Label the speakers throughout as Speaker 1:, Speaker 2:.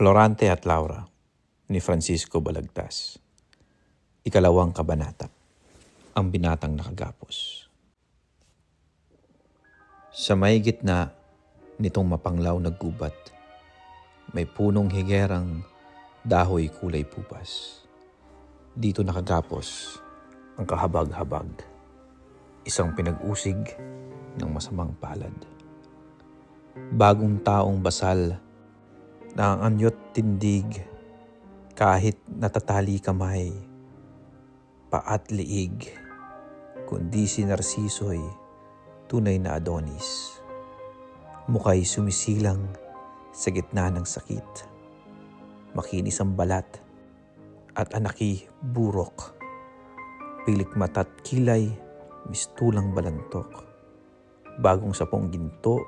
Speaker 1: Florante at Laura ni Francisco Balagtas. Ikalawang kabanata. Ang binatang nakagapos. Sa may gitna nitong mapanglaw na gubat, may punong higerang dahoy kulay pupas. Dito nakagapos ang kahabag-habag, isang pinag-usig ng masamang palad. Bagong taong basal na ang anyot tindig kahit natatali kamay, paat liig, kundi si Narciso'y tunay na Adonis. Mukay sumisilang sa gitna ng sakit. Makinis ang balat at anaki burok. Pilik mata't kilay, mistulang balantok. Bagong sapong ginto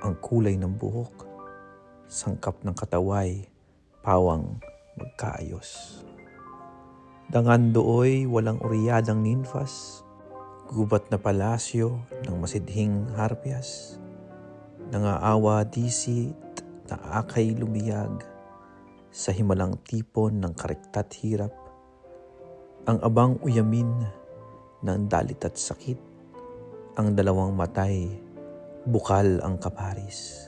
Speaker 1: ang kulay ng buhok. Sangkap ng kataway, pawang magkaayos. Dangan dooy walang uryadang ninfas, gubat na palasyo ng masidhing harpias, nangaawa disit na akay lumiyag sa himalang tipon ng karektat hirap, ang abang uyamin ng dalit at sakit, ang dalawang matay, bukal ang kaparis,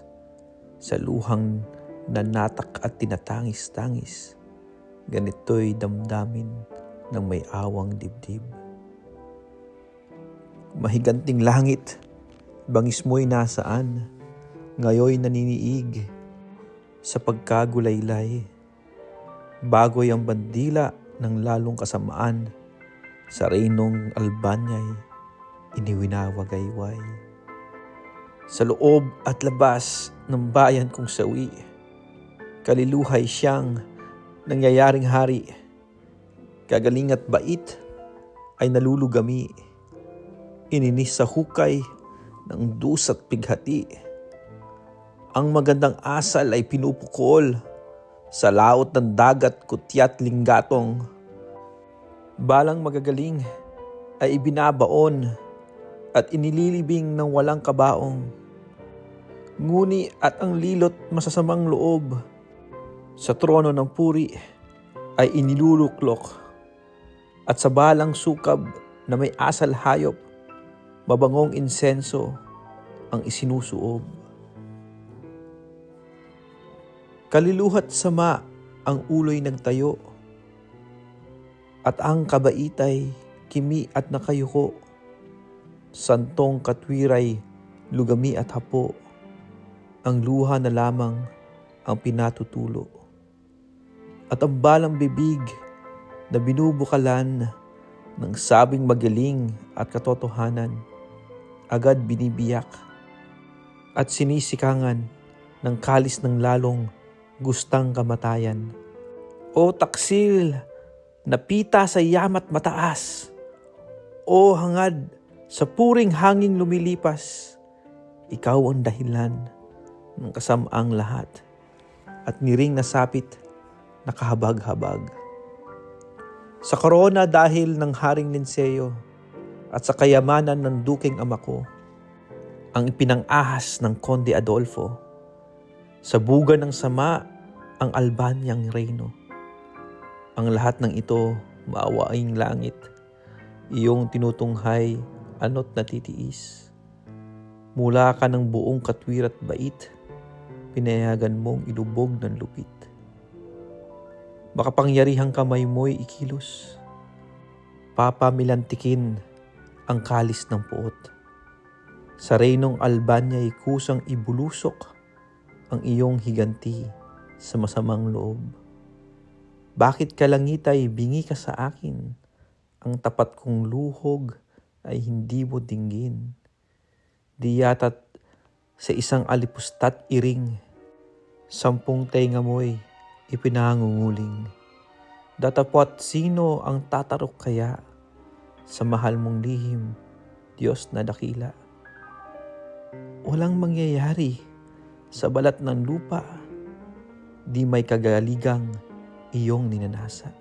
Speaker 1: sa luhang nanatak at tinatangis-tangis, ganito'y damdamin ng may awang dibdib. Mahiganting langit, bangis mo'y nasaan, ngayoy naniniig sa pagkagulaylay. Bagoy ang bandila ng lalong kasamaan, sa reynong Albanya'y iniwinawagayway. Sa loob at labas ng bayan kong sawi, kaliluhay siyang nangyayaring hari. Gagaling at bait ay nalulugami. Ininis sa hukay ng dus at pighati. Ang magandang asal ay pinupukol sa laot ng dagat kutyat linggatong. Balang magagaling ay ibinabaon at inililibing ng walang kabaong. Nguni at ang lilot masasamang loob sa trono ng puri ay iniluluklok at sa balang sukab na may asal hayop, mabangong insenso ang isinusuob. Kaliluhat sama ang uloy nagtayo at ang kabaitay kimi at nakayuko. Santong katwiray lugami at hapo. Ang luha na lamang ang pinatutulo. At ang balang bibig na binubukalan ng sabing magaling at katotohanan, agad binibiyak at sinisikangan ng kalis ng lalong gustang kamatayan. O taksil, napita sa yamat mataas. O hangad, sa puring hanging lumilipas, ikaw ang dahilan ng kasamaang lahat at niring nasapit nakahabag-habag. Sa korona dahil ng Haring Linseo at sa kayamanan ng duking ama ko, ang ipinang-ahas ng Konde Adolfo, sa buga ng sama ang Albanyang reyno. Ang lahat ng ito maawaing langit, iyong tinutunghay ano't natitiis. Mula ka ng buong katwirat bait, pinayagan mong ilubog ng lupit. Makapangyarihang kamay mo'y ikilos. Papamilantikin ang kalis ng puot. Sa reynong Albanya'y kusang ibulusok ang iyong higanti sa masamang loob. Bakit kalangitay bingi ka sa akin? Ang tapat kong luhog ay hindi mo dinggin. Di yata't sa isang alipustat iring, sampung tenga mo'y ipinangunguling. Datapot sino ang tatarok kaya sa mahal mong lihim, Diyos na dakila. Walang mangyayari sa balat ng lupa, di may kagaligang iyong ninanasa.